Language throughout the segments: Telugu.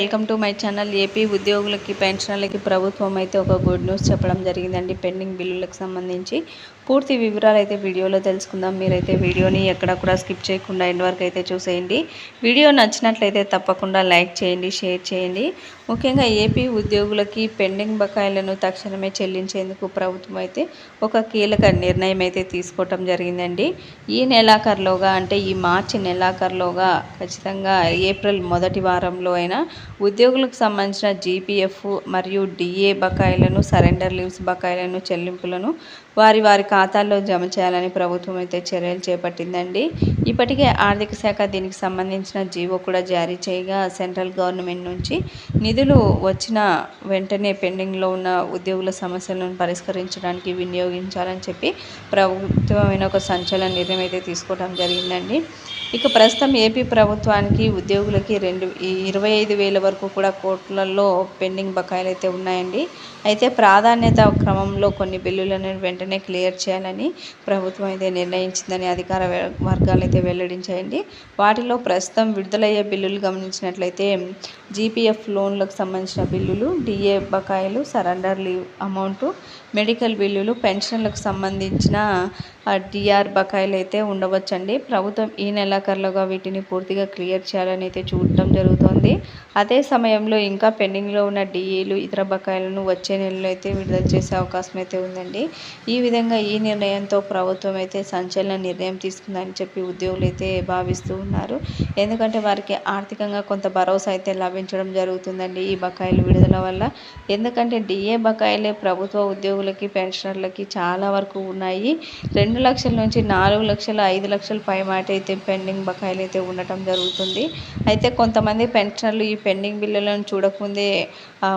Welcome to my channel. AP ఉద్యోగులకి పెన్షనర్లకి ప్రభుత్వం అయితే ఒక గుడ్ న్యూస్ చెప్పడం జరిగిందండి. పెండింగ్ బిల్లులకు సంబంధించి పూర్తి వివరాలు అయితే వీడియోలో తెలుసుకుందాం. మీరైతే వీడియోని ఎక్కడ కూడా స్కిప్ చేయకుండా ఎండ్ వరకు అయితే చూసేయండి. వీడియో నచ్చినట్లయితే తప్పకుండా లైక్ చేయండి షేర్ చేయండి. ముఖ్యంగా ఏపీ ఉద్యోగులకి పెండింగ్ బకాయిలను తక్షణమే చెల్లించేందుకు ప్రభుత్వం అయితే ఒక కీలక నిర్ణయం అయితే తీసుకోవటం జరిగిందండి. ఈ నెలాఖరులోగా అంటే ఈ మార్చి నెలాఖరులోగా ఖచ్చితంగా ఏప్రిల్ మొదటి వారంలో అయినా ఉద్యోగులకు సంబంధించిన జీపీఎఫ్ మరియు డిఏ బకాయిలను సరెండర్ లీవ్స్ బకాయిలను చెల్లింపులను వారి వారి ఖాతాల్లో జమ చేయాలని ప్రభుత్వం అయితే చర్యలు చేపట్టిందండి. ఇప్పటికే ఆర్థిక శాఖ దీనికి సంబంధించిన జీవో కూడా జారీ చేయగా సెంట్రల్ గవర్నమెంట్ నుంచి నిధులు వచ్చిన వెంటనే పెండింగ్లో ఉన్న ఉద్యోగుల సమస్యలను పరిష్కరించడానికి వినియోగించాలని చెప్పి ప్రభుత్వమైన ఒక సంచలన నిర్ణయం అయితే తీసుకోవడం జరిగిందండి. ఇక ప్రస్తుతం ఏపీ ప్రభుత్వానికి ఉద్యోగులకి రెండు ఇరవై ఐదు వేల వరకు కూడా కోర్టులలో పెండింగ్ బకాయిలు అయితే ఉన్నాయండి. అయితే ప్రాధాన్యత క్రమంలో కొన్ని బిల్లులను వెంటనే క్లియర్ చేయాలని ప్రభుత్వం అయితే నిర్ణయించిందని అధికార వర్గాలు అయితే వెల్లడించాయండి. వాటిలో ప్రస్తుతం విడుదలయ్యే బిల్లులు గమనించినట్లయితే జీపీఎఫ్ లోన్లకు సంబంధించిన బిల్లులు డిఏ బకాయిలు సరెండర్ లీవ్ అమౌంటు మెడికల్ బిల్లులు పెన్షన్లకు సంబంధించిన డిఆర్ బకాయిలు అయితే ఉండవచ్చండి. ప్రభుత్వం ఈ నెలాఖరులోగా వీటిని పూర్తిగా క్లియర్ చేయాలని అయితే చూడటం జరుగుతోంది. అదే సమయంలో ఇంకా పెండింగ్లో ఉన్న డిఏలు ఇతర బకాయిలను వచ్చే నెలలో అయితే విడుదల చేసే అవకాశం అయితే ఉందండి. ఈ విధంగా ఈ నిర్ణయంతో ప్రభుత్వం అయితే సంచలన నిర్ణయం తీసుకుందని చెప్పి ఉద్యోగులు అయితే భావిస్తూ ఉన్నారు. ఎందుకంటే వారికి ఆర్థికంగా కొంత భరోసా అయితే లభించడం జరుగుతుందండి ఈ బకాయిలు విడుదల వల్ల. ఎందుకంటే డిఏ బకాయిలే ప్రభుత్వ ఉద్యోగులకి పెన్షనర్లకి చాలా వరకు ఉన్నాయి. రెండు లక్షల నుంచి నాలుగు లక్షల ఐదు లక్షల పై మాట అయితే పెండింగ్ బకాయిలు అయితే ఉండటం జరుగుతుంది. అయితే కొంతమంది పెన్షనర్లు ఈ పెండింగ్ బిల్లులను చూడకముందే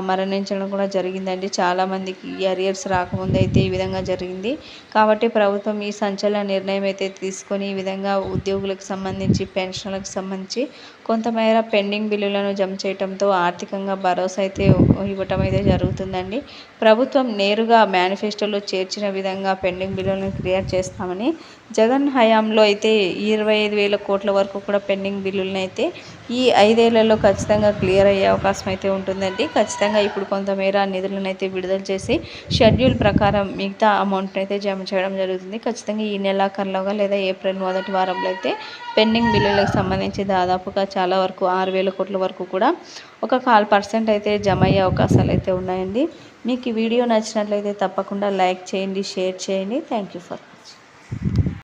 మరణించడం కూడా జరిగిందండి. చాలామందికి ఈ అరియర్స్ రాకముందే అయితే ఈ విధంగా జరిగింది. కాబట్టి ప్రభుత్వం ఈ సంచలన నిర్ణయం అయితే తీసుకొని ఈ విధంగా ఉద్యోగులకు సంబంధించి పెన్షన్లకు సంబంధించి కొంతమేర పెండింగ్ బిల్లులను జమ చేయడంతో ఆర్థికంగా భరోసా అయితే ఇవ్వటం అయితే జరుగుతుందండి. ప్రభుత్వం నేరుగా మేనిఫెస్టోలో చేర్చిన విధంగా పెండింగ్ బిల్లులను క్లియర్ చేస్తామని జగన్ హయాంలో అయితే ఇరవై ఐదు వేల కోట్ల వరకు కూడా పెండింగ్ బిల్లులను అయితే ఈ ఐదేళ్ళలో ఖచ్చితంగా క్లియర్ అయ్యే అవకాశం అయితే ఉంటుందండి. ఖచ్చితంగా ఇప్పుడు కొంతమేర నిధులను అయితే విడుదల చేసి షెడ్యూల్ ప్రకారం మిగతా అమౌంట్ని అయితే జమ చేయడం జరుగుతుంది. ఖచ్చితంగా ఈ నెలాఖరులోగా లేదా ఏప్రిల్ మొదటి వారంలో అయితే పెండింగ్ బిల్లులకు సంబంధించి దాదాపుగా చాలా వరకు ఆరు వేల కోట్ల వరకు కూడా ఒక కాల్ పర్సెంట్ అయితే జమ అయ్యే అవకాశాలు అయితే ఉన్నాయండి. మీకు ఈ వీడియో నచ్చినట్లయితే తప్పకుండా లైక్ చేయండి షేర్ చేయండి. Thank you for